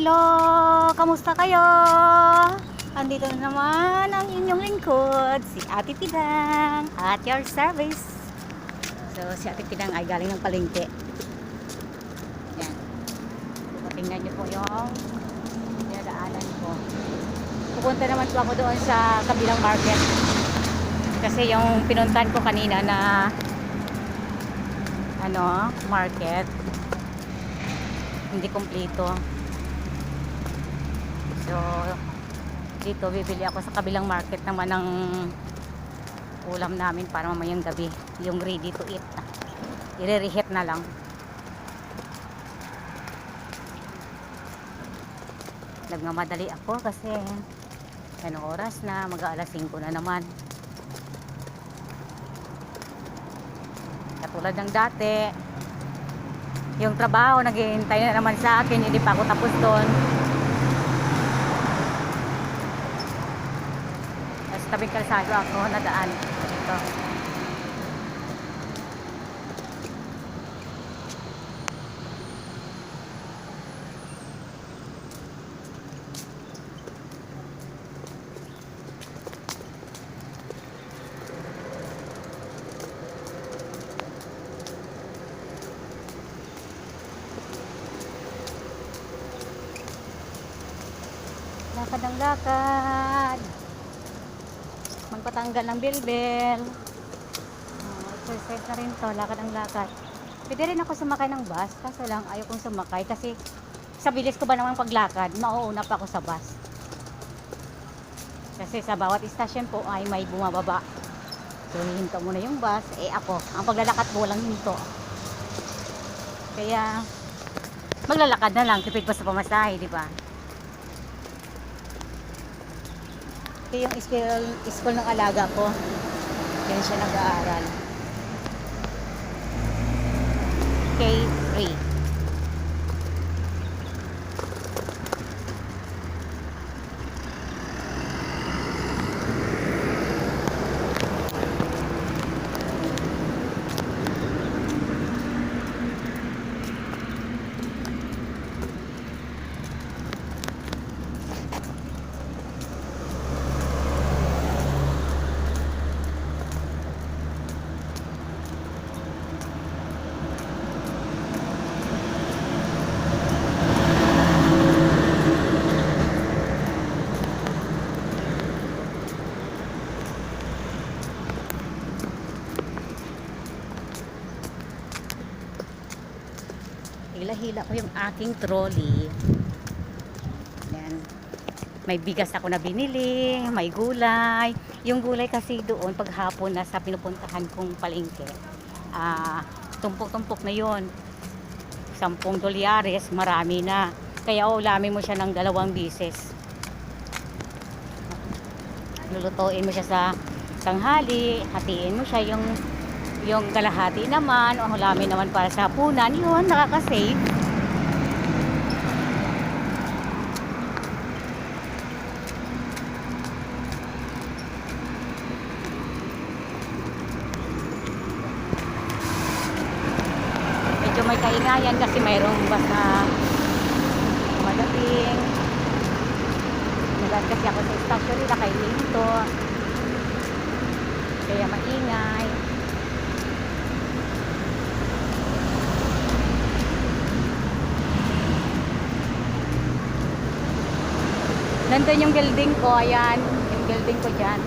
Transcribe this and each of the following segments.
Hello! Kamusta kayo? Andito na naman ang inyong lingkod, si Ate Pidang, at your service. So, si Ate Pidang ay galing ng palengke. Yan. So, tingnan niyo po yung dinadaanan ko. Pupunta naman po ako doon sa kabilang market. Kasi yung pinuntan ko kanina na ano, market hindi kumpleto. So, dito bibili ako sa kabilang market naman ng ulam namin para mamayang gabi. Yung ready to eat. I-reheat na lang. Nagmamadali ako kasi anong oras na, mag alas 5 na naman. Katulad ng dati, yung trabaho, naghihintay na naman sa akin, hindi pa ako tapos doon. Tabing kalsado ako, nadaan. Ito. Lakad ng lakad. Magpatanggal ng bilbil. Oh, exercise na rin to, lakad ng lakad. Pwede rin ako sumakay ng bus, kaso lang ayaw kong sumakay kasi sa bilis ko ba naman paglakad, mauuna pa ako sa bus. Kasi sa bawat istasyon po ay may bumababa. So, hihinto muna yung bus. Eh ako, ang paglalakad ko walang hinto. Kaya, maglalakad na lang, tipid pa sa pamasahe, di ba? Yung school, school ng alaga ko. Yan siya nag-aaral. Hila-hila ko yung aking trolley. Yan. May bigas ako na binili, may gulay. Yung gulay kasi doon, paghapon na sa pinupuntahan kong palengke, ah, tumpok-tumpok na yon Sampung dolyares, marami na. Kaya ulamin mo siya ng dalawang bises. Lulutuin mo siya sa tanghali, hatiin mo siya yung yung kalahati naman, o hulamin naman para sa hapunan, yun, nakaka-save. Medyo may kaingayan kasi mayroong bus na madating. Nagat kasi ako sa station nila kay Linto. Kaya maingay. Nandun yung building ko, ayan. Yung building ko dyan.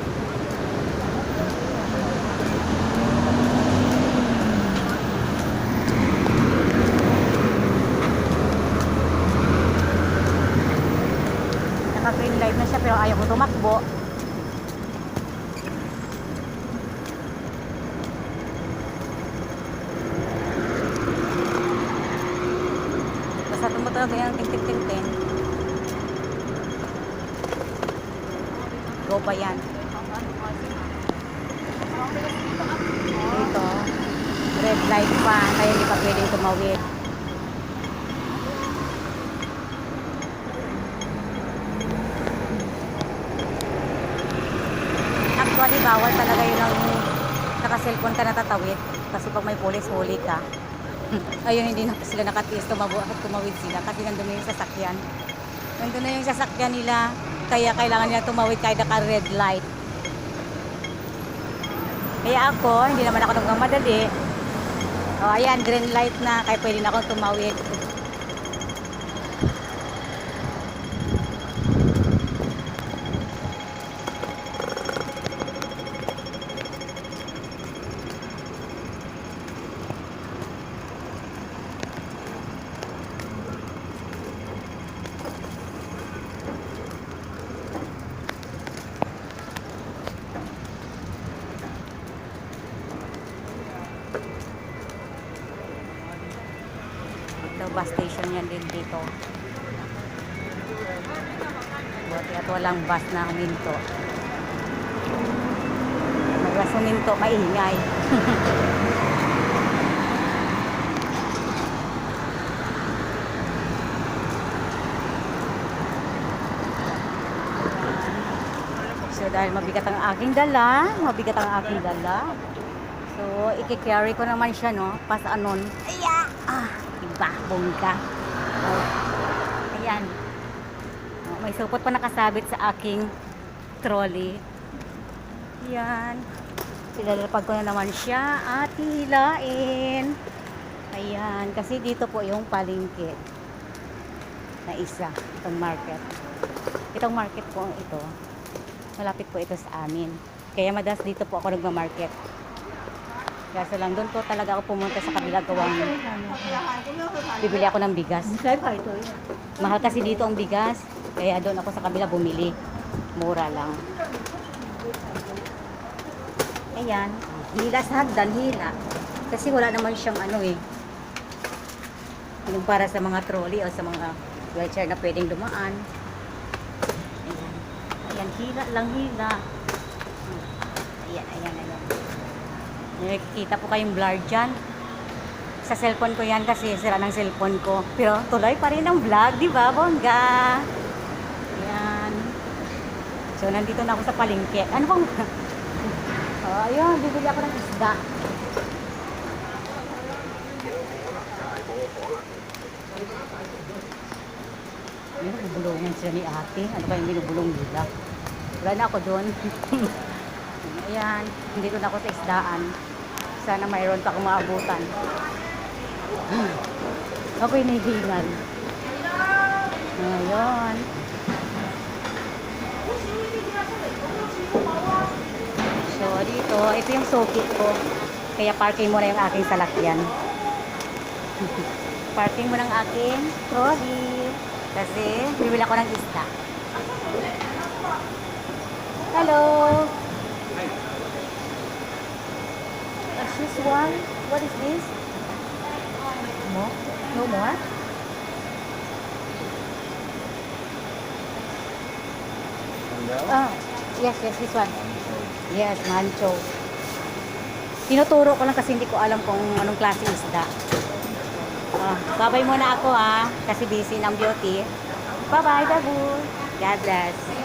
Naka-green light na siya pero ayaw ko tumakbo. Go pa yan. Dito. Red light pa. Kaya hindi pa pwedeng tumawid. Actually, bawal talaga yun ang naka-cellphone ka natatawid. Kasi pag may police, huli ka. Ayun, hindi na sila nakatiis tumabu, tumawid sila kasi nandun yung sasakyan. Nandun na yung sasakyan nila. Kaya kailangan nila tumawid kahit naka-red light. Kaya ako, hindi naman ako nagmamadali. O, ayan, green light na. Kaya pwede na akong tumawid. Bus station yan din dito. Buti at walang bus na huminto. Pag huminto, maingay. So dahil mabigat ang aking dala, mabigat ang aking dala. So iki-carry ko naman siya no, pas anon. Aya! Iba, bongga. Oh, ayan. Oh, may supot pa nakasabit sa aking trolley. Ayan. Pilalapag ko na naman siya at hilain. Ayan, kasi dito po yung palengke na isa, itong market. Itong market po ito, malapit po ito sa amin. Kaya madalas dito po ako nagma-market. Kaso lang doon po talaga ako pumunta sa kabila gawang bibili ako ng bigas. Mahal kasi dito ang bigas. Kaya doon ako sa kabila bumili. Mura lang. Ayan. Hila sa hagdan, hila. Kasi wala naman siyang ano eh. Yung para sa mga trolley o sa mga wheelchair na pwedeng dumaan. Ayan. Ayan, hila lang hila. Ayan, ayan, ayan. Nakikita po kayong blur dyan. Sa cellphone ko yan kasi sira ng cellphone ko. Pero tuloy pa rin ang vlog, di ba, bongga? Ayan. So, nandito na ako sa palengke. Ano bang... oh, ayun, bibili ako ng isda. Ayun, bubulungan sila ni ate. Ano kayong binubulong nila? Wala na ako doon. Ayan, dito na ako sa isdaan. Sana mayroon pa akong maabutan. Ako'y nahihingal. Ngayon. So, dito, ito yung sukit ko. Kaya parking mo na yung aking salakyan. parking mo ng aking trolley. Kasi, bibili ako ng isda. Hello! Shoes one? What is this? No? No more? Ah, yes, yes, this one. Yes, mancho. Tinuturo ko lang kasi hindi ko alam kung anong klase isda. Ah, babay muna ako ah, kasi busy ng beauty. Bye-bye, Dabu. God bless.